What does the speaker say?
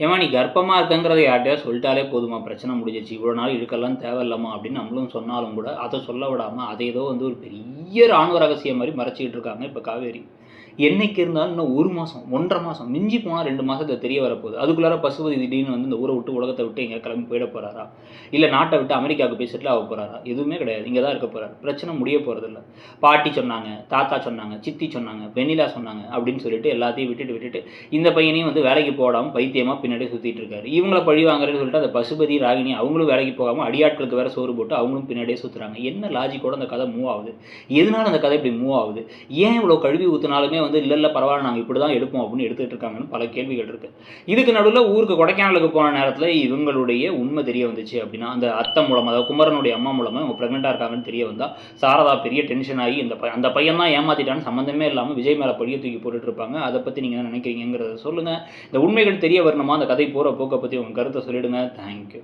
ஏமா நீ கர்ப்பமாக இருக்கங்கிறத யார்கிட்டயா சொல்லிட்டாலே போதுமா பிரச்சனை முடிஞ்சிச்சு இவ்வளோ நாள் இருக்கலாம் தேவையில்லம்மா அப்படின்னு நம்மளும் சொன்னாலும் கூட அதை சொல்ல விடாமல் அதை ஏதோ வந்து ஒரு பெரிய ராணுவ ரகசியம் மாதிரி மறைச்சிக்கிட்டு இருக்காங்க இப்போ காவேரி. என்னைக்கு இருந்தாலும் இன்னும் ஒரு மாதம் ஒன்றரை மாதம் மிஞ்சி போனால் ரெண்டு மாதத்தை தெரிய வரப்போகுது. அதுக்குள்ளார பசுபதி திடீர்னு வந்து இந்த ஊரை விட்டு உலகத்தை விட்டு எங்கே கிளம்பி போயிட போகிறாரா இல்லை நாட்டை விட்டு அமெரிக்காவுக்கு போய் செட்டில் ஆக போகிறாரா எதுவுமே கிடையாது. இங்கே தான் இருக்க போகிறாரு பிரச்சனை முடிய போகிறதில்ல பாட்டி சொன்னாங்க தாத்தா சொன்னாங்க சித்தி சொன்னாங்க வெண்ணிலா சொன்னாங்க அப்படின்னு சொல்லிட்டு எல்லாத்தையும் விட்டுட்டு விட்டுட்டு இந்த பையனையும் வந்து வேலைக்கு போடாமல் பைத்தியமாக பின்னாடி சுற்றிட்டு இருக்காரு. இவங்களை பழி வாங்குறேன்னு சொல்லிட்டு அந்த பசுபதி ராகினி அவங்களும் வேலைக்கு போகாமல் அடியாட்களுக்கு வேற சோறு போட்டு அவங்களும் பின்னாடியே சுற்றுறாங்க என்ன லாஜிக்கோட அந்த கதை மூவ் ஆகுது? எதனால அந்த கதை இப்படி மூவ் ஆகுது? ஏன் இவ்வளோ கழுவி ஊற்றினாலுமே வந்து இல்லை இல்லை பரவாயில்ல நாங்கள் இப்படி தான் எடுப்போம் அப்படின்னு எடுத்துகிட்டு இருக்காங்கன்னு பல கேள்விகள் இருக்கு. இதுக்கு நடுவில் ஊருக்கு கொடைக்கானலுக்கு போன நேரத்தில் இவங்களுடைய உண்மை தெரிய வந்துச்சு அப்படின்னா அந்த அத்தை மூலமாக அதாவது குமரனுடைய அம்மா மூலமாக இவங்க ப்ரெக்னெண்ட்டாக இருக்காங்கன்னு தெரிய வந்தால் சாரதா பெரிய டென்ஷன் ஆகி இந்த அந்த பையன் தான் ஏமாத்திட்டான்னு சம்மந்தமே இல்லாமல் விஜய் மேலே படிய தூக்கி போட்டுட்டு இருப்பாங்க. அதை பற்றி நீங்கள் என்ன நினைக்கிறீங்கிறத சொல்லுங்கள் இந்த உண்மைகள் தெரிய வரணுமா? அந்த கதை போகிற போக்கை பற்றி உங்கள் கருத்தை சொல்லிவிடுங்க தேங்க்யூ